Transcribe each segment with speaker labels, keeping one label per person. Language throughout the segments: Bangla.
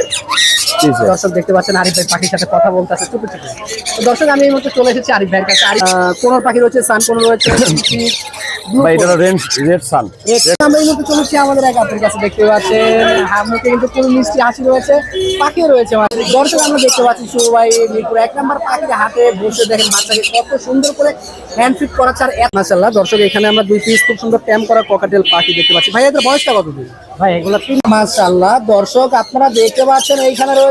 Speaker 1: Yeah.
Speaker 2: দর্শক দেখতে পাচ্ছেন আরিফ ভাই পাখির সাথে কথা বলতে আছে চুপে চুপে তো দর্শক আমি এই মুহূর্তে চলে এসেছি আরিফ ভাইয়ের কাছে। আরিফ কোনোর পাখি রয়েছে সান কোনো রয়েছে
Speaker 1: ভাই এটা রেড রেড সান।
Speaker 2: আমরা এই মুহূর্তে চলেছি আমাদের এক আপনার কাছে দেখতে পাচ্ছেন কিন্তু পুরো মিষ্টি হাসি রয়েছে পাখিও রয়েছে। দর্শক আমরা দেখতে পাচ্ছি মিরপুর এক নাম্বার পাখির হাতে বসে দেখেন বাচ্চাকে কত সুন্দর করে হ্যান্ড ফিট করা চার এক মাসাল্লাহ দর্শক এখানে আমরা দুই পিস খুব সুন্দর ট্যাম করা ককাটেল পাখি দেখতে পাচ্ছি। ভাই এদের বয়সটা কত দিন ভাই এগুলো তিন মাসাল্লাহ দর্শক আপনারা দেখতে পাচ্ছেন এইখানে রয়েছে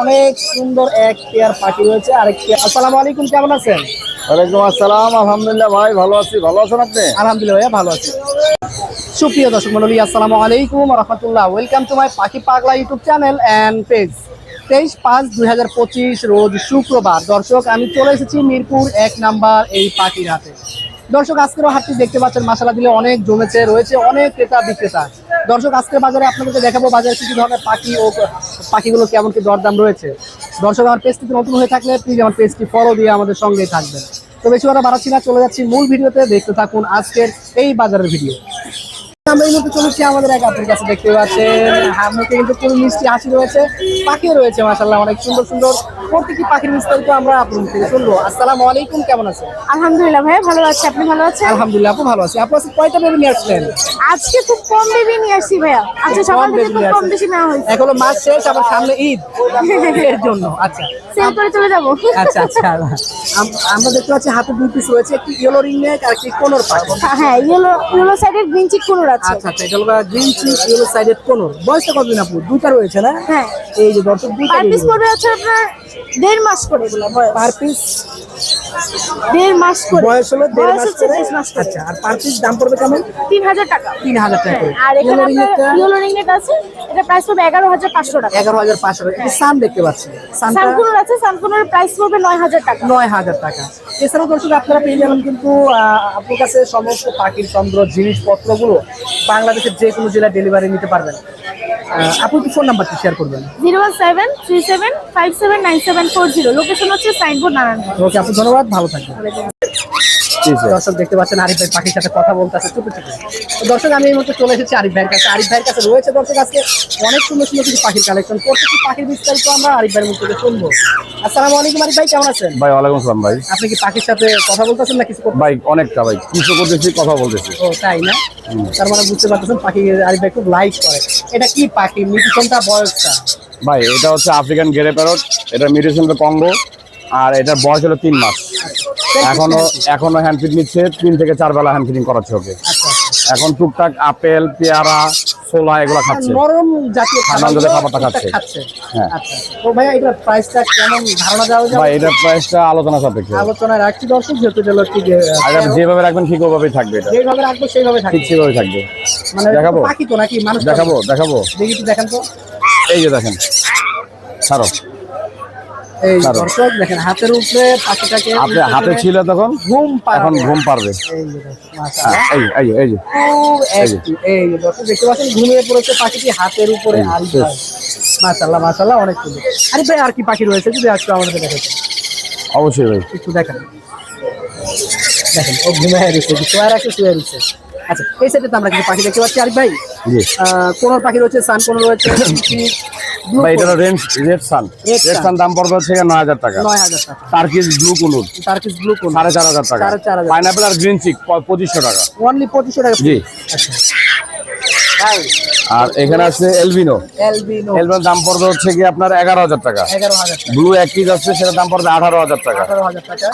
Speaker 2: অনেক সুন্দর এক পেয়ার পাখি রয়েছে। আরেক পেয়ার আসসালামু আলাইকুম কেমন আছেন?
Speaker 1: ওয়ালাইকুম আসসালাম আলহামদুলিল্লাহ ভাই ভালো আছি। ভালো আছেন আপনি?
Speaker 2: আলহামদুলিল্লাহ ভাইয়া ভালো আছি। সুপ্রিয় দর্শক মন্ডলী আসসালামু আলাইকুম রহমতুল্লাহ। ওয়েলকাম টু মাই পাখি পাগলা ইউটিউব চ্যানেল অ্যান্ড পেজ তেইশ পাঁচ দুই রোজ শুক্রবার। দর্শক আমি চলে এসেছি মিরপুর এক নাম্বার এই পাখির হাতে দর্শক আজকেরও হাটটি দেখতে পাচ্ছেন মাসালা দিলে অনেক জমেছে রয়েছে অনেক ক্রেতা বিক্রেতা। দর্শক আজকের বাজারে আপনাদেরকে দেখাবো বাজারে কি কি ধরনের পাখি ও পাখিগুলো কেমন কি দরদাম রয়েছে? দর্শক, আমার পেজটিতে নতুন হয়ে থাকলে প্লিজ আমার পেজটি ফলো দিয়ে আমাদের সঙ্গেই থাকবেন। তো বেশি কথা বাড়াচ্ছি না, চলে যাচ্ছি মূল ভিডিওতে। দেখতে থাকুন আজকের এই বাজারের ভিডিও। আমরা এই মুহূর্তে চলেছি আমাদের এক আপনার কাছে দেখতে পাচ্ছেন। হামুকে কিন্তু পুরো মিষ্টি হাসি রয়েছে পাখিও রয়েছে মাসাল্লাহ অনেক সুন্দর সুন্দর। প্রত্যেকটি পাখির বিস্তারিত আমরা আপনার মুখ থেকে শুনব। আসসালামু আলাইকুম কেমন আছেন?
Speaker 3: আলহামদুলিল্লাহ ভাই ভালো আছি। আপনি ভালো আছেন?
Speaker 2: আলহামদুলিল্লাহ আপু ভালো আছি। আপু আজকে কয়টা বেবি নিয়ে আসলেন?
Speaker 3: আজকে খুব কম বেবি নিয়ে আসছি ভাইয়া। আজকে সকাল থেকে খুব কম বেশি নেওয়া হয়েছে।
Speaker 2: এখন মাস শেষ আবার সামনে ঈদ। এর জন্য আচ্ছা।
Speaker 3: সেল করে চলে যাব।
Speaker 2: আচ্ছা আচ্ছা। আম- আমরা দেখতে পাচ্ছি হাতে দুই পিস রয়েছে একটি ইয়েলো রিং নেক আর একটি কোনর পাখি।
Speaker 3: হ্যাঁ ইয়েলো ইয়েলো সাইডের গ্রিন চিক কুনুর আছে
Speaker 2: আচ্ছা আচ্ছা এটা হলো green cheek yellow sided conure বয়সটা কতদিন আপু? দুইটা রয়েছে না?
Speaker 3: হ্যাঁ।
Speaker 2: এই যে দর্শক দুইটা
Speaker 3: পার পিস পড়বে হচ্ছে আপনার দেড় মাস করে এগুলো
Speaker 2: পার পিস
Speaker 3: দেড় মাস করে।
Speaker 2: বয়স হলো দেড় মাস করে? আচ্ছা আর পার পিস দাম পড়বে কেমন?
Speaker 3: তিন হাজার টাকা।
Speaker 2: তিন হাজার টাকা
Speaker 3: হ্যাঁ, আর এখানে আপনার ইয়েলো রিংনেট আছে। এটা প্রাইস পড়বে এগারো হাজার পাঁচশো টাকা।
Speaker 2: এগারো হাজার পাঁচশো টাকা। সান দেখতে পাচ্ছি সানটা
Speaker 3: আছে সানকুনুর প্রাইস পড়বে নয় হাজার টাকা।
Speaker 2: নয় হাজার টাকা। এছাড়াও দর্শক আপনারা পেয়ে যাবেন কিন্তু আপনার কাছে সমস্ত পাখির চন্দ্র জিনিসপত্রগুলো বাংলাদেশের যে কোনো জেলায় ডেলিভারি নিতে পারবেন। আপনি কি ফোন নাম্বারটি শেয়ার করবেন।
Speaker 3: Zero one seven three seven five seven nine seven four zero. Location হচ্ছে সাইনবোর্ড
Speaker 2: ওকে আপু ধন্যবাদ। ভালো থাকবেন। দর্শক দেখতে পাচ্ছেন আরিফ ভাই পাখির সাথে কথা বলতে আছে চুপে চুপে তো দর্শক আমি এই মুহূর্তে চলে এসেছি আরিফ ভাইয়ের কাছে। আরিফ ভাইয়ের কাছে রয়েছে দর্শক আজকে অনেক সুন্দর সুন্দর কিছু পাখির কালেকশন প্রত্যেকটি পাখির বিস্তারিত আমরা আরিফ ভাইয়ের মুখ থেকে শুনব। আসসালামু আলাইকুম আরিফ ভাই কেমন আছেন?
Speaker 1: ভাই ওয়ালাইকুম আসসালাম ভাই।
Speaker 2: আপনি কি পাখির সাথে কথা বলতেছেন না কিছু
Speaker 1: ভাই অনেকটা ভাই। কিছু করতেছি কথা বলতেছি।
Speaker 2: ও তাই না? তার মানে বুঝতে পারতেছেন পাখি আরিফ ভাই খুব লাইক করে। এটা কি পাখি? মিউটিশনটা বয়সটা?
Speaker 1: ভাই এটা হচ্ছে আফ্রিকান গেরে প্যারট এটা মিউটেশন কঙ্গো। আর এটার বয়স হলো তিন মাস। এখনও এখনও হ্যান্ড ফিট নিচ্ছে তিন থেকে চার বেলা হ্যান্ড ফিটিং করাচ্ছে ওকে।
Speaker 2: আচ্ছা
Speaker 1: এখন টুকটাক আপেল পেয়ারা ছোলা এগুলো খাচ্ছে।
Speaker 2: নরম জাতীয়
Speaker 1: খাবারটা খাচ্ছে। হ্যাঁ।
Speaker 2: আচ্ছা তো ভাইয়া এটার প্রাইসটা কেমন ধারণা দেওয়া যাবে?
Speaker 1: ভাই এটার প্রাইসটা আলোচনা সাপেক্ষে।
Speaker 2: আলোচনায় রাখছি দর্শক যেহেতু এটা হলো ঠিক
Speaker 1: আর এটা যেভাবে রাখবেন ঠিক ওভাবেই থাকবে এটা।
Speaker 2: যেভাবে রাখব সেইভাবে থাকবে।
Speaker 1: ঠিক সেভাবে থাকবে।
Speaker 2: মানে
Speaker 1: দেখাবো?
Speaker 2: পাখি তো নাকি মানুষ
Speaker 1: দেখাবো দেখাবো।
Speaker 2: দেখি একটু দেখেন তো।
Speaker 1: এই যে দেখেন। ছাড়ো।
Speaker 2: এই। দর্শক দেখেন হাতের উপরে পাখিটাকে
Speaker 1: আপনি হাতে ছিল তখন
Speaker 2: ঘুম।
Speaker 1: এখন ঘুম পারবে
Speaker 2: এই দর্শক দেখতে পাচ্ছেন ঘুমিয়ে পড়েছে পাখিটি হাতের উপরে আর। মাশাআল্লাহ মাশাআল্লাহ অনেক সুন্দর। আরে ভাই আর কি পাখি রয়েছে যদি একটু আমাদের দেখাচ্ছেন
Speaker 1: অবশ্যই ভাই।
Speaker 2: একটু দেখেন। দেখেন ও ঘুমিয়ে রয়েছে শুয়ে রাখছে শুয়ে রয়েছে। আচ্ছা এই সাইডে তো আমরা কিছু পাখি দেখতে পাচ্ছি। আরিফ ভাই কোন পাখি রয়েছে? সান কোন রয়েছে?
Speaker 1: ভাই এটা red red sun. Red sun দাম পড়বে হচ্ছে টাকা।
Speaker 2: টাকা।
Speaker 1: ব্লু
Speaker 2: ব্লু
Speaker 1: আর গ্রিন চিক টাকা।
Speaker 2: অনলি টাকা
Speaker 1: জি।
Speaker 2: আচ্ছা
Speaker 1: আর এখানে আছে এলবিনো
Speaker 2: এলবিনো
Speaker 1: দাম পড়বে হচ্ছে কি আপনার এগারো হাজার টাকা। ব্লু এক পিস আছে সেটার দাম পড়বে আঠারো হাজার টাকা।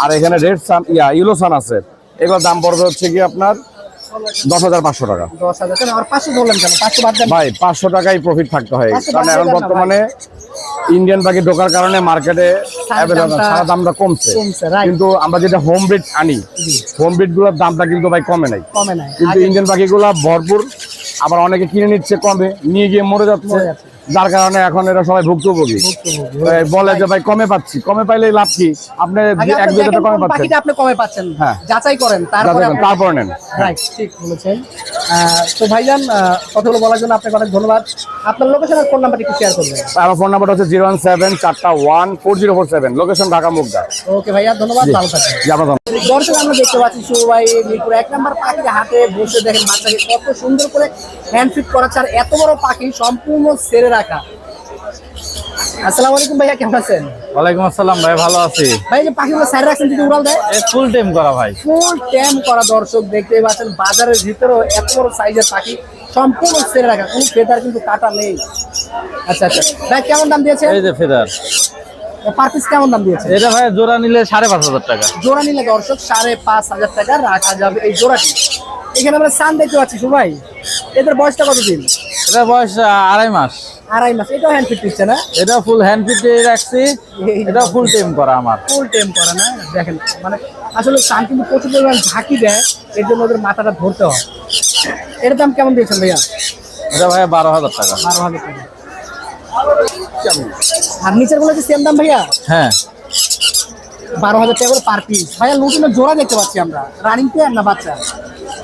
Speaker 1: আর এখানে রেড সান ইয়া ইউলো সান আছে। এবার দাম পড়বে হচ্ছে কি আপনার দশ হাজার পাঁচশো টাকা। ভাই পাঁচশো টাকাই প্রফিট থাকতে হয়। কারণ এখন বর্তমানে ইন্ডিয়ান পাখি ঢোকার কারণে মার্কেটে
Speaker 2: দামটা
Speaker 1: সারা দামটা কমছে।
Speaker 2: কমছে,
Speaker 1: কিন্তু আমরা যেটা হোম ব্রিড আনি হোম ব্রিডগুলোর দামটা কিন্তু ভাই কমে নাই। কিন্তু ইন্ডিয়ান পাখিগুলো ভরপুর আবার অনেকে কিনে নিচ্ছে কমে নিয়ে গিয়ে মরে যাচ্ছে। যার কারণে এখন এরা সবাই ভুক্তভোগী। বলে যে ভাই কমে পাচ্ছি। কমে পাইলে লাভ কি? আপনি এক দুই টাকা কমে পাচ্ছেন।
Speaker 2: আপনি কমে পাচ্ছেন।
Speaker 1: হ্যাঁ।
Speaker 2: যাচাই করেন তারপরে
Speaker 1: তারপরে নেন।
Speaker 2: রাইট ঠিক বলেছেন। তো ভাইজান কথাগুলো বলার জন্য আপনাকে অনেক ধন্যবাদ। আপনার লোকেশন আর ফোন নাম্বারটি একটু শেয়ার করবেন।
Speaker 1: আমার ফোন নাম্বারটা হচ্ছে জিরো ওয়ান সেভেন চারটা one four zero four seven. Location Dhaka Mugda.
Speaker 2: Okay ভাইয়া ধন্যবাদ। ভালো থাকবেন। দর্শক আমরা দেখতে পাচ্ছি সবাই মিরপুর। এক নাম্বার পাখির হাতে বসে দেখেন বাচ্চাকে কত সুন্দর করে হ্যান্ড ফিট করা ছাড় এত বড় পাখি সম্পূর্ণ সেরে রাখা। আসসালামু আলাইকুম ভাইয়া কেমন আছেন?
Speaker 4: ওয়ালাইকুম আসসালাম ভাই ভালো আছি।
Speaker 2: ভাই যে পাখিগুলো সাইড রাখছেন যদি উড়াল দেয়?
Speaker 4: ফুল টাইম করা ভাই।
Speaker 2: ফুল ট্যাম করা দর্শক দেখতে পাচ্ছেন বাজারের ভিতরেও এত বড় সাইজের পাখি সম্পূর্ণ ছেড়ে রাখা কোনো ফেদার কিন্তু কাটা নেই। আচ্ছা আচ্ছা। ভাই কেমন দাম দিয়েছে
Speaker 4: এই যে ফেদার
Speaker 2: পার পিস কেমন দাম দিয়েছে
Speaker 4: এটা ভাই জোড়া নিলে সাড়ে পাঁচ হাজার টাকা।
Speaker 2: জোড়া নিলে দর্শক সাড়ে পাঁচ হাজার টাকা রাখা যাবে এই জোড়াটি। এখানে আমরা সান দেখতে পাচ্ছি ভাই এদের বয়সটা কতদিন?
Speaker 4: এটা বয়স আড়াই মাস।
Speaker 2: আড়াই মাস এটাও হ্যান্ড ফিট দিচ্ছে না?
Speaker 4: এটা ফুল হ্যান্ড ফিটে রাখছি। এটা ফুল টাইম করা আমার।
Speaker 2: ফুল টেম করে না? দেখেন মানে আসলে সান কিন্তু প্রচুর পরিমাণ ঝাঁকি দেয় এর জন্য ওদের মাথাটা ধরতে হয়। এর দাম কেমন দিয়েছেন ভাইয়া?
Speaker 4: এটা ভাই বারো হাজার টাকা।
Speaker 2: বারো হাজার টাকা। আর নিচেরগুলো কি সেম দাম ভাইয়া?
Speaker 4: হ্যাঁ।
Speaker 2: বারো হাজার টাকা করে পার পিস ভাইয়া লুটিনের জোড়া দেখতে পাচ্ছি আমরা। রানিং পেয়ার না বাচ্চা?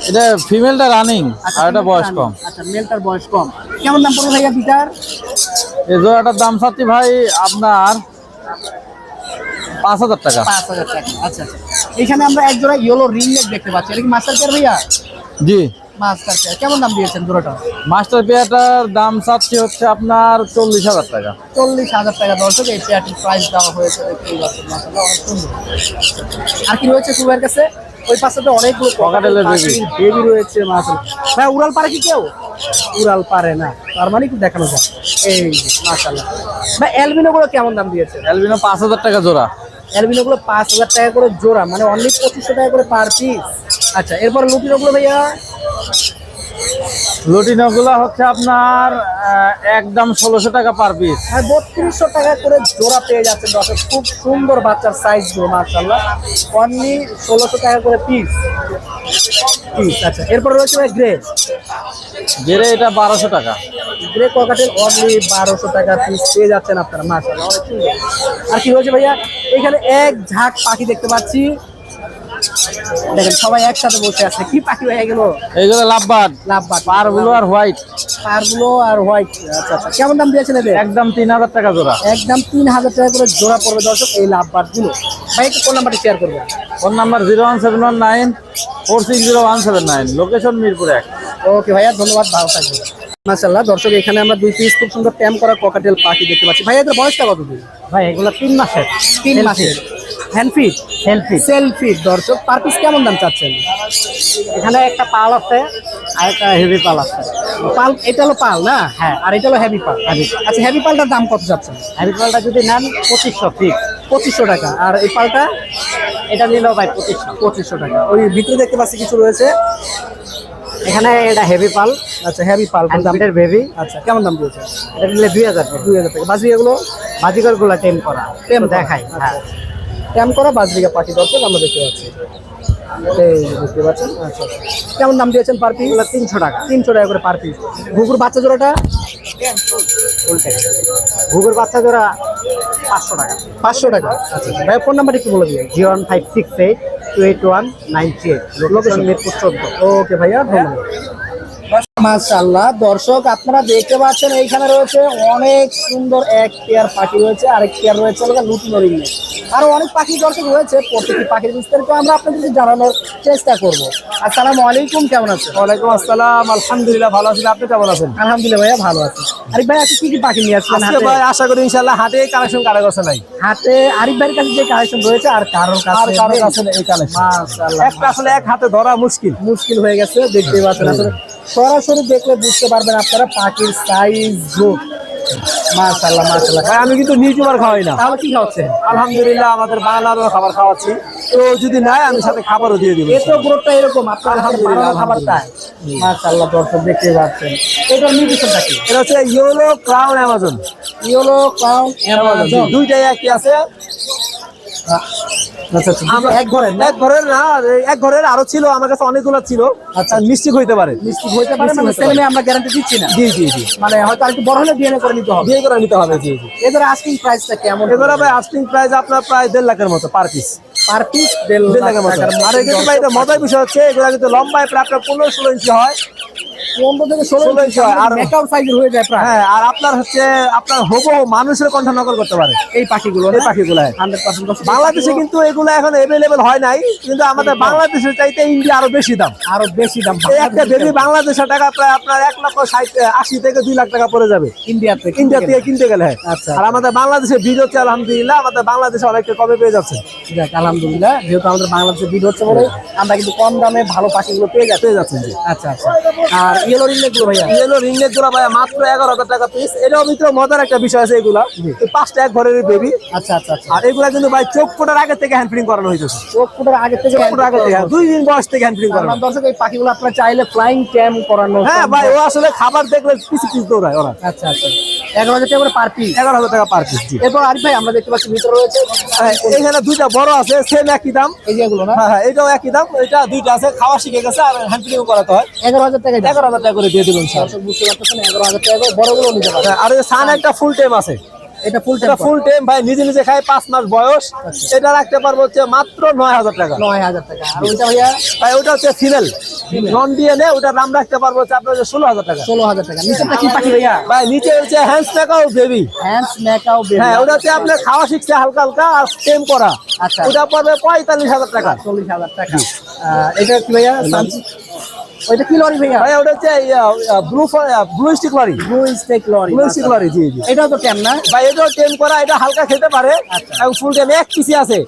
Speaker 4: এটা ফিমেলটা রানিং আর এটা বয়স কম।
Speaker 2: আচ্ছা মেলটার বয়স কম। কেমন দাম পড়বে ভাইয়া বিটার
Speaker 4: এই জোড়াটার দাম চাচ্ছি ভাই আপনার পাঁচ হাজার টাকা।
Speaker 2: পাঁচ হাজার টাকা আচ্ছা আচ্ছা। এখানে আমরা এক জোড়া ইয়েলো রিং নেক দেখতে পাচ্ছি। এটা কি মাস্টার পেয়ার ভাইয়া?
Speaker 4: জি।
Speaker 2: মাস্টার পেয়ার কেমন দাম দিয়েছেন জোড়াটা?
Speaker 4: মাস্টার পেয়ারটার দাম চাচ্ছি হচ্ছে আপনার চল্লিশ হাজার টাকা।
Speaker 2: চল্লিশ হাজার টাকা দর্শক এই পেয়ারটির প্রাইস দেওয়া হয়েছে। আর কি রয়েছে সুবাইয়ের কাছে? ওই পাশে অনেকগুলো বেবি রয়েছে মাছ ভাই উড়াল পারে কি কেউ? উড়াল পারে না। তার মানে কি দেখানো যায় এই মাশাআল্লাহ। ভাই অ্যালবিনো গুলো কেমন দাম দিয়েছে?
Speaker 4: অ্যালবিনো পাঁচ হাজার টাকা জোড়া।
Speaker 2: অ্যালবিনো গুলো পাঁচ হাজার টাকা করে জোড়া মানে অনলি পঁচিশশো টাকা করে পার পিস আচ্ছা এরপর লুটিনো গুলো ভাইয়া?
Speaker 4: লুটিনো গুলা হচ্ছে আপনার একদম ষোলোশো টাকা পার পিস
Speaker 2: হ্যাঁ বত্রিশশো টাকা করে জোড়া পেয়ে যাচ্ছে দর্শক। খুব সুন্দর বাচ্চার সাইজগুলো মার্শাল্লাহ অনলি ষোলোশো টাকা করে পিস পিস আচ্ছা। এরপর রয়েছে ভাই গ্রে
Speaker 4: জেরে এটা বারোশো টাকা।
Speaker 2: গ্রে ককাটেল অনলি বারোশো টাকা পিস পেয়ে যাচ্ছেন আপনারা মার্শাল্লাহ অনেক সুন্দর। আর কি রয়েছে ভাইয়া? এখানে এক ঝাঁক পাখি দেখতে পাচ্ছি। দেখেন সবাই একসাথে বসে আছে। কি পাখি হয়ে গেল?
Speaker 4: এইগুলো লাভবাদ
Speaker 2: লাভ বাট
Speaker 4: পারগুলো আর হোয়াইট।
Speaker 2: পারগুলো আর হোয়াইট। আচ্ছা আচ্ছা কেমন দাম দিয়েছেন এদের?
Speaker 4: একদম তিন হাজার টাকা জোড়া।
Speaker 2: একদম তিন হাজার টাকা করে জোড়া পড়বে দর্শক এই লাভ বাটগুলো ভাই একটু নাম্বারটি শেয়ার করবেন।
Speaker 4: Phone number zero one seven one nine four six zero one seven nine. Location Mirpur এক।
Speaker 2: ওকে ভাইয়া ধন্যবাদ ভালো থাকবেন। মাশাল্লাহ দর্শক এখানে আমরা দুই পিস খুব সুন্দর ট্যাম করা ককাটেল পাখি দেখতে পাচ্ছি। ভাই এদের বয়সটা কত দিন
Speaker 5: ভাই এগুলো তিন মাসের।
Speaker 2: তিন মাসের। হ্যান্ড ফিট
Speaker 5: সেলফি
Speaker 2: সেলফি দর্শক পার পিস কেমন দাম চাচ্ছেন?
Speaker 5: এখানে একটা পাল আছে আর একটা হেভি পাল আছে।
Speaker 2: পাল এটা হলো পাল না? হ্যাঁ। আর এটা হলো হেভি পাল। আচ্ছা হেভি পালটার দাম কত যাচ্ছেন
Speaker 5: হেভি পালটা যদি নেন পঁচিশশো ফিক্স
Speaker 2: পঁচিশশো টাকা। আর এই পালটা?
Speaker 5: এটা নিলেও ভাই পঁচিশশো।
Speaker 2: পঁচিশশো টাকা। ওই ভিতরে দেখতে পাচ্ছি কিছু রয়েছে।
Speaker 5: এখানে এটা হেভি পাল
Speaker 2: আচ্ছা হেভি পাল দাম
Speaker 5: হ্যান্ডের বেবি
Speaker 2: আচ্ছা কেমন দাম দিয়েছে?
Speaker 5: এটা নিলে দুই হাজার
Speaker 2: দুই হাজার টাকা। বাজরি এগুলো
Speaker 5: বাজিকরগুলা টেম করা।
Speaker 2: টেম
Speaker 5: দেখাই হ্যাঁ।
Speaker 2: ট্যাম করা বাজরিকা পাখি দর্শক আমরা দেখতে পাচ্ছি। দেখতে পাচ্ছেন আচ্ছা। আচ্ছা। কেমন দাম দিয়েছেন পার পিস
Speaker 5: তিনশো টাকা।
Speaker 2: তিনশো টাকা করে পার পিস ঘুঘুর বাচ্চা জোড়াটা?
Speaker 5: ঘুঘুর বাচ্চা জোড়া পাঁচশো টাকা।
Speaker 2: পাঁচশো টাকা। আচ্ছা আচ্ছা। ভাই ফোন নাম্বার একটু বলে দিন।
Speaker 5: Zero one five six eight two eight one nine three eight location Mirpur চোদ্দ
Speaker 2: ওকে ভাইয়া ধন্যবাদ। মাশাআল্লাহ। দর্শক আপনারা দেখতে পাচ্ছেন এইখানে রয়েছে অনেক সুন্দর এক পেয়ার পাখি রয়েছে আরেক পেয়ার রয়েছে হলো লুটিনো রিংয়ে। আরও অনেক পাখি দর্শক রয়েছে প্রত্যেকটি পাখির বিস্তারিত আমরা আপনাদেরকে জানানোর চেষ্টা করব। আসসালামু আলাইকুম কেমন আছেন?
Speaker 6: ওয়ালাইকুম আসসালাম আলহামদুলিল্লাহ ভালো আছি। আপনি কেমন আছেন?
Speaker 2: আলহামদুলিল্লাহ ভাইয়া ভালো আছি। আরিফ ভাই আজকে কি কি পাখি নিয়ে আসছেন
Speaker 6: আজকে ভাই আশা করি ইনশাল্লাহ হাতে কালেকশন কারও কাছে নাই।
Speaker 2: হাতে আরিফ ভাইয়ের কাছে যে কালেকশন রয়েছে আর কারোর কাছে
Speaker 6: আর
Speaker 2: কারও।
Speaker 6: কাছে এই কালেকশন।
Speaker 2: মাশাআল্লাহ
Speaker 6: একটা আসলে এক হাতে ধরা মুশকিল।
Speaker 2: মুশকিল হয়ে গেছে দেখতেই পাচ্ছেন। আসলে সরাসরি দেখলে বুঝতে পারবেন আপনারা পাখির সাইজ রূপ মাশাআল্লাহ মাশাআল্লাহ।
Speaker 6: ভাই আমি কিন্তু নিউটিউবার খাওয়াই না।
Speaker 2: তাহলে কি খাওয়াচ্ছেন?
Speaker 6: আলহামদুলিল্লাহ আমাদের বাংলারও খাবার খাওয়াচ্ছি। তো যদি নাই আমি সাথে খাবারও দিয়ে দিব।
Speaker 2: এত গ্রোথটা এরকম আপনার হাতে
Speaker 6: আলহামদুলিল্লাহ,
Speaker 2: বানানো খাবার দর্শক দেখতেই পাচ্ছেন। এটার নিউট্রিশনটা কি?
Speaker 6: এটা হচ্ছে yellow crown Amazon.
Speaker 2: Yellow crown Amazon.
Speaker 6: দুইটাই একই আছে।
Speaker 2: এক ঘরের
Speaker 6: এক ঘরের না এক ঘরের আরও ছিল আমার কাছে অনেকগুলো ছিল। আচ্ছা। হইতে পারে।
Speaker 2: মিষ্টি হইতে পারে মানে সেলমে আমরা গ্যারান্টি দিচ্ছি না।
Speaker 6: জি জি জি।
Speaker 2: মানে হয়তো বড় হলে ডিএনএ করে নিতে হবে।
Speaker 6: করে নিতে হবে জি জি।
Speaker 2: এদের আস্কিং প্রাইসটা কেমন
Speaker 6: ভাই প্রাইস আপনার প্রায় দেড় লাখের মতো পার পিস
Speaker 2: পার পিস দেড়
Speaker 6: লাখের মতো। আর এগুলো ভাই মজার বিষয় হচ্ছে এগুলো কিন্তু লম্বায় প্রায় আপনার পনেরো ষোলো ইঞ্চি হয়।
Speaker 2: পনেরো থেকে ষোলো
Speaker 6: ষোলো ইঞ্চি হয়, আর-
Speaker 2: মেকআপ সাইজের হয়ে যায় প্রায়।
Speaker 6: হ্যাঁ আর আপনার হচ্ছে আপনার হব মানুষের কণ্ঠ নকল করতে পারে।
Speaker 2: এই পাখিগুলো
Speaker 6: এই পাখিগুলো।
Speaker 2: হান্ড্রেড পার্সেন্ট
Speaker 6: বাংলাদেশে কিন্তু এগুলো এখন এভেলেবেল নাই কিন্তু আমাদের বাংলাদেশের চাইতে ইন্ডিয়া আরও বেশি দাম।
Speaker 2: আরও বেশি দাম
Speaker 6: একটা বেবি বাংলাদেশের টাকা প্রায় আপনার এক লক্ষ ষাট আশি থেকে দুই লাখ টাকা পড়ে যাবে।
Speaker 2: ইন্ডিয়া থেকে
Speaker 6: ইন্ডিয়া থেকে কিনতে গেলে।
Speaker 2: আচ্ছা,
Speaker 6: আর আমাদের বাংলাদেশে বীজ হচ্ছে আলহামদুলিল্লাহ আমাদের বাংলাদেশে অনেকটা কমে পেয়ে যাচ্ছে।
Speaker 2: যাক আলহামদুলিল্লাহ যেহেতু আমাদের বাংলাদেশে ভিড় হচ্ছে বলে আমরা কিন্তু কম দামে ভালো পাখিগুলো পেয়ে যাচ্ছি।
Speaker 6: পেয়ে
Speaker 2: আচ্ছা আচ্ছা। আর ইয়েলো রিংনেকগুলো ভাইয়া।
Speaker 6: ইয়েলো রিংনেটগুলা ভাই মাত্র এগারো হাজার টাকা পিস এটাও ভিতরে মজার একটা বিষয় আছে এগুলা। পাঁচটা এক ঘরের বেবি
Speaker 2: আচ্ছা আচ্ছা আচ্ছা।
Speaker 6: আর এগুলা কিন্তু ভাই চোখ ফোটার আগে থেকে হ্যান্ড প্রিন্ট করানো হয়েছে
Speaker 2: চোখ ফুটার আগে থেকে
Speaker 6: আগে থেকে হ্যাঁ, দুই দিন বয়স থেকে হ্যান্ড প্রিন্ট করানো।
Speaker 2: দর্শক এই পাখিগুলো আপনারা চাইলে ফ্লাইং ক্যাম করানো
Speaker 6: হ্যাঁ ভাই ও আসলে খাবার দেখলে দৌড়ায় ওরা।
Speaker 2: আচ্ছা আচ্ছা। এগারো হাজার টাকা করে পার পিস
Speaker 6: এগারো হাজার টাকা পার পিস
Speaker 2: এরপর আরিফ ভাই আমরা দেখতে পাচ্ছি ভিতরে রয়েছে।
Speaker 6: হ্যাঁ, এখানে দুইটা বড় আছে সেম একই দাম।
Speaker 2: এই যেগুলো না?
Speaker 6: হ্যাঁ হ্যাঁ এটাও একই দাম। এটা দুইটা আছে খাওয়া শিখে গেছে আর হ্যান্ড প্রিন্ট করাতে হয়।
Speaker 2: এগারো হাজার টাকা
Speaker 6: এগারো হাজার টাকা করে দিয়ে দিবেন স্যার।
Speaker 2: বুঝতে পারতেছেন এগারো হাজার টাকা করে বড়গুলো নিতে পারবেন।
Speaker 6: আর ওই সান একটা ফুল টাইম আছে।
Speaker 2: এটা ফুল
Speaker 6: এটা ফুল টাইম ভাই নিজে নিজে খায় পাঁচ মাস বয়স।
Speaker 2: আচ্ছা।
Speaker 6: এটা রাখতে পারব হচ্ছে মাত্র নয় হাজার টাকা।
Speaker 2: নয় হাজার টাকা। আর ওইটা ভাইয়া?
Speaker 6: ভাই ওটা হচ্ছে ফিমেল নন ডিএনএ ওটার দাম রাখতে পারব হচ্ছে আপনার ষোলো হাজার টাকা।
Speaker 2: ষোলো হাজার টাকা। কি পাখি ভাইয়া?
Speaker 6: ভাই নিচে হচ্ছে হ্যান্ডস মেকাও বেবি
Speaker 2: হ্যান্ডস
Speaker 6: হ্যাঁ ওটা হচ্ছে আপনার খাওয়া শিখছে হালকা হালকা আর টেম করা।
Speaker 2: আচ্ছা।
Speaker 6: ওটা পড়বে পঁয়তাল্লিশ হাজার টাকা।
Speaker 2: চল্লিশ হাজার টাকা। এটা কি ভাইয়া? ওইটা কি লরি ভাইয়া?
Speaker 6: ভাই ওটা হচ্ছে blue blue stick lory.
Speaker 2: Blue steak lory
Speaker 6: blue stick lory জি জি।
Speaker 2: এটাও তো ট্যাম না?
Speaker 6: ভাই এটাও করা এটা হালকা খেতে পারে।
Speaker 2: আচ্ছা।
Speaker 6: এবং ফুল টেম এক পিসি আছে।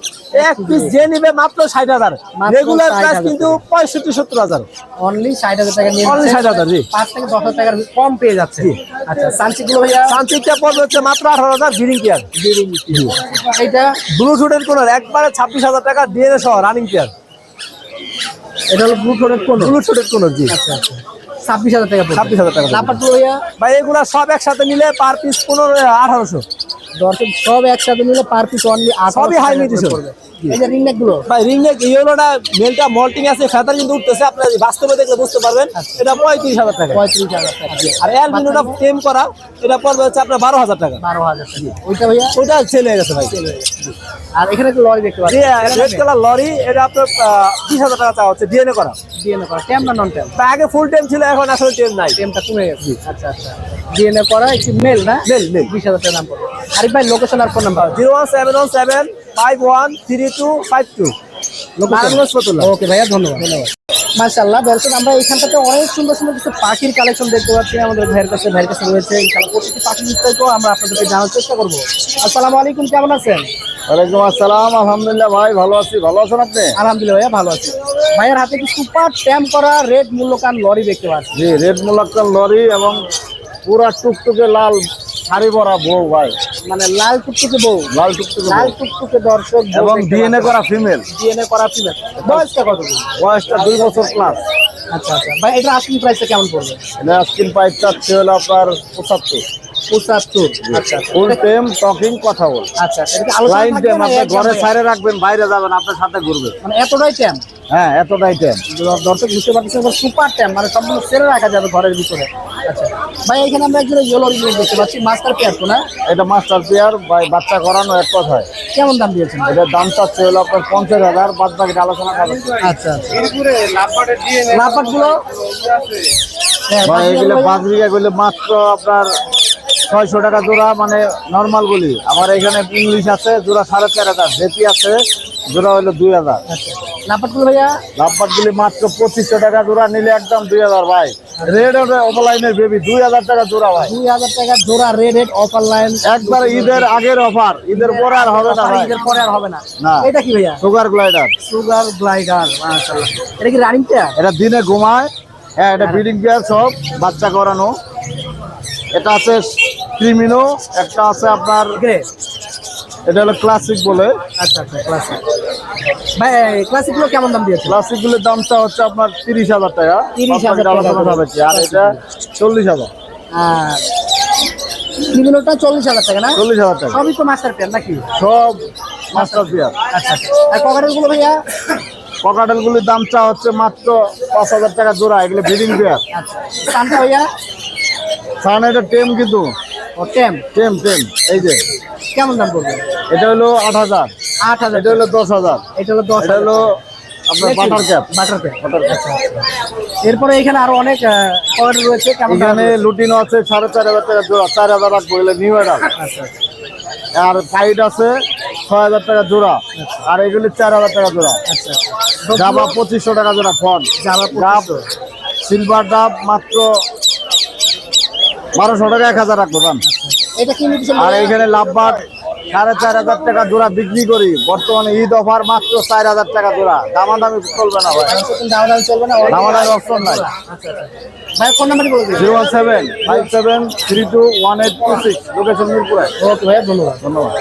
Speaker 6: এক পিস যে নিবে মাত্র ষাট হাজার। রেগুলার প্রাইস কিন্তু পঁয়ষট্টি সত্তর হাজার।
Speaker 2: অনলি ষাট হাজার টাকা
Speaker 6: Only
Speaker 2: নিচ্ছে।
Speaker 6: 60,000 জি।
Speaker 2: পাঁচ থেকে দশ হাজার টাকার কম পেয়ে যাচ্ছে। আচ্ছা সানসিগুলো ভাইয়া?
Speaker 6: পড়বে হচ্ছে মাত্র আঠারো হাজার বিডিং কেয়ার
Speaker 2: এটা
Speaker 6: ব্লুটুথের কোন একবারে ছাব্বিশ হাজার টাকা ডিএনএ সহ রানিং কেয়ার
Speaker 2: এটা হলো ব্লু টোনের কোন?
Speaker 6: ব্লুটুথের কোন জি।
Speaker 2: আচ্ছা আচ্ছা। ছাব্বিশ হাজার টাকা ছাব্বিশ
Speaker 6: 26,000 টাকা পড়বে।
Speaker 2: ভাইয়া?
Speaker 6: ভাই এগুলা সব একসাথে নিলে পার পিস পনেরো আঠারোশো।
Speaker 2: দর্শক সব একসাথে নিলে পার পিস অনলি
Speaker 6: সবই হাই nutrition।
Speaker 2: এই যে গুলো।
Speaker 6: ভাই রিং নেক ইয়েলোটা মেলটা মল্টিং আছে ফেদার কিন্তু উঠতেছে আপনার বাস্তবে দেখলে বুঝতে পারবেন। এটা পঁয়ত্রিশ হাজার টাকা।
Speaker 2: পঁয়ত্রিশ হাজার টাকা।
Speaker 6: আর অ্যালবিনোটা টেম করা এটা পড়বে হচ্ছে আপনার বারো হাজার টাকা।
Speaker 2: বারো হাজার ওইটা ভাইয়া?
Speaker 6: সেল হয়ে গেছে ভাই।
Speaker 2: আর এখানে একটা লরি দেখতে পাচ্ছি।
Speaker 6: রেড কালার লরি এটা আপনার বিশ হাজার টাকা চাওয়া হচ্ছে ডিএনএ করা।
Speaker 2: ডিএনএ করা। না নন
Speaker 6: আগে ফুল টাইম ছিল এখন আসলে টেম নাই।
Speaker 2: টেমটা কমে গেছে। আচ্ছা আচ্ছা। ডিএনএ করা একটি মেল না?
Speaker 6: Male, male.
Speaker 2: বিশ হাজার টাকা দাম পড়বে। আরিফ ভাই লোকেশন আর phone number
Speaker 6: zero one seven one seven five one three two five two
Speaker 2: okay ভাইয়া ধন্যবাদ। ধন্যবাদ। দর্শক আমরা এইখানটাতে অনেক সুন্দর সুন্দর কিছু পাখির কালেকশন দেখতে পাচ্ছি। আমাদের ভাইয়ের কাছে ভাইয়ের কাছে রয়েছে। প্রত্যেকটি পাখি বিস্তারিত আমরা আপনাদেরকে জানার চেষ্টা করব। আসসালামু আলাইকুম কেমন আছেন?
Speaker 7: ওয়ালাইকুম আসসালাম আলহামদুলিল্লাহ ভাই ভালো আছি। ভালো আছেন আপনি?
Speaker 2: আলহামদুলিল্লাহ ভাইয়া ভালো আছি। ভাইয়ের হাতে কি সুপার ট্যাম্প করা রেড মূল্যকান লরি দেখতে পাচ্ছি?
Speaker 7: জি রেড লরি এবং পুরা টুকটুকে লাল শাড়ি ভরা বউ ভাই।
Speaker 2: মানে লাল টুকটুকে বউ।
Speaker 7: লাল টুকটুকে
Speaker 2: লাল টুকটুকে দর্শক
Speaker 7: এবং ডিএনএ করা ফিমেল
Speaker 2: ডিএনএ করা ফিমেল বয়সটা কত
Speaker 7: বয়সটা দুই বছর প্লাস
Speaker 2: আচ্ছা আচ্ছা। ভাই এটা আস্কিং প্রাইসটা কেমন পড়বে?
Speaker 7: এটা স্কিন পাইপ চাচ্ছে হলো আপনার পঁচাত্তর।
Speaker 2: পঁচাত্তর। আচ্ছা আচ্ছা।
Speaker 7: ফুল টকিং কথা বল।
Speaker 2: আচ্ছা আচ্ছা।
Speaker 7: লাইন আপনি ঘরে? সাইডে রাখবেন বাইরে যাবেন আপনার সাথে ঘুরবে।
Speaker 2: মানে এতটাই ট্যাম্প
Speaker 7: হ্যাঁ এতটাই টেম
Speaker 2: দর্শক বুঝতে পারতেছেন সুপার ট্যাম মানে সম্পূর্ণ সেরে রাখা যাবে ঘরের ভিতরে। আচ্ছা ভাই এখানে আমরা একজন ইয়েলো রিভিউ দেখতে পাচ্ছি মাস্টার পেয়ার তো না?
Speaker 7: এটা মাস্টার পেয়ার বাই বাচ্চা করানো এক কথায়।
Speaker 2: কেমন দাম দিয়েছেন?
Speaker 7: এটার দাম চাচ্ছে হলো আপনার পঞ্চাশ হাজার বাদ বাকি আলোচনা খাবেন
Speaker 2: আচ্ছা লাপাটগুলো হ্যাঁ,
Speaker 7: ভাই এগুলো
Speaker 2: ভাইয়া?
Speaker 7: বাজরিকা গুলো মাত্র আপনার ছয়শো টাকা জোড়া মানে নর্মাল গুলি আমার এখানে ইংলিশ আছে জোড়া সাড়ে চার হাজার। জেপি আছে জোড়া হলো দুই হাজার।
Speaker 2: আচ্ছা। লাপাট ভাইয়া?
Speaker 7: লাভবাট গুলি মাত্র পঁচিশশো টাকা জোড়া নিলে একদম দুই হাজার ভাই। রেড অফলাইনের বেবি দুই হাজার টাকা জোড়া ভাই।
Speaker 2: দুই হাজার টাকা জোড়া রেড রেড অফার লাইন
Speaker 7: একবার ঈদের আগের অফার ঈদের পরে আর হবে না
Speaker 2: ঈদের পরে আর হবে না।
Speaker 7: না।
Speaker 2: এটা কি ভাইয়া?
Speaker 7: সুগার গ্লাইডার
Speaker 2: সুগার গ্লাইডার মাশাআল্লাহ। এটা কি রানিং পেয়ার
Speaker 7: এটা দিনে ঘুমায়। হ্যাঁ এটা ব্রিডিং পেয়ার সব বাচ্চা করানো। এটা আছে ক্রিমিনো একটা আছে আপনার
Speaker 2: গ্রে
Speaker 7: এটা হলো ক্লাসিক বলে।
Speaker 2: আচ্ছা আচ্ছা ক্লাসিক ভাই ক্লাসিকগুলো কেমন দাম দিয়েছে?
Speaker 7: ক্লাসিকগুলোর দামটা হচ্ছে আপনার তিরিশ হাজার টাকা।
Speaker 2: 30,000 টাকা।
Speaker 7: আলোচনা হবে কি। আর এটা চল্লিশ হাজার।
Speaker 2: আর ক্রিমিনোটা চল্লিশ হাজার টাকা না?
Speaker 7: চল্লিশ হাজার টাকা।
Speaker 2: সবই তো মাস্টার পেয়ার নাকি?
Speaker 7: সব মাস্টার পেয়ার
Speaker 2: আচ্ছা আচ্ছা। আর ভাইয়া?
Speaker 7: দামটা হচ্ছে মাত্র পাঁচ হাজার টাকা জোড়া। এগুলো ব্রিডিং পেয়ার
Speaker 2: আচ্ছা। ভাইয়া?
Speaker 7: সান এটা টেম কিন্তু।
Speaker 2: ও টেম
Speaker 7: টেম টেম এই যে।
Speaker 2: কেমন দাম পড়বে?
Speaker 7: এটা হলো আট হাজার।
Speaker 2: আট হাজার।
Speaker 7: এটা হলো দশ হাজার।
Speaker 2: এটা হলো দশ
Speaker 7: এটা হলো আপনার butter cap
Speaker 2: butter
Speaker 7: butter cap
Speaker 2: এরপরে এখানে আরও অনেক রয়েছে। কেমন
Speaker 7: এখানে লুটিনো আছে সাড়ে চার হাজার টাকা জোড়া। চার হাজার আট বলে নিউ
Speaker 2: আচ্ছা
Speaker 7: আর ফাইট আছে ছয় হাজার টাকা জোড়া। আর এগুলি চার হাজার টাকা জোড়া।
Speaker 2: আচ্ছা
Speaker 7: ডাবা পঁচিশশো টাকা জোড়া ফোন
Speaker 2: জামা
Speaker 7: ডাব সিলভার ডাব মাত্র বারোশো টাকা এক হাজার রাখব দাম
Speaker 2: এটা
Speaker 7: আর এইখানে লাভবাদ সাড়ে চার হাজার টাকা জোড়া বিক্রি করি। বর্তমানে ঈদ অফার মাত্র চার হাজার টাকা জোড়া। দামাদামি চলবে না ভাই।
Speaker 2: দামাদামি চলবে না
Speaker 7: দামাদামি অপশন নাই।
Speaker 2: ভাই ফোন নাম্বার বলে দিন।
Speaker 7: Zero one seven five seven three two one eight two six. Location মিরপুরে।
Speaker 2: ওকে ভাই ধন্যবাদ।
Speaker 7: ধন্যবাদ।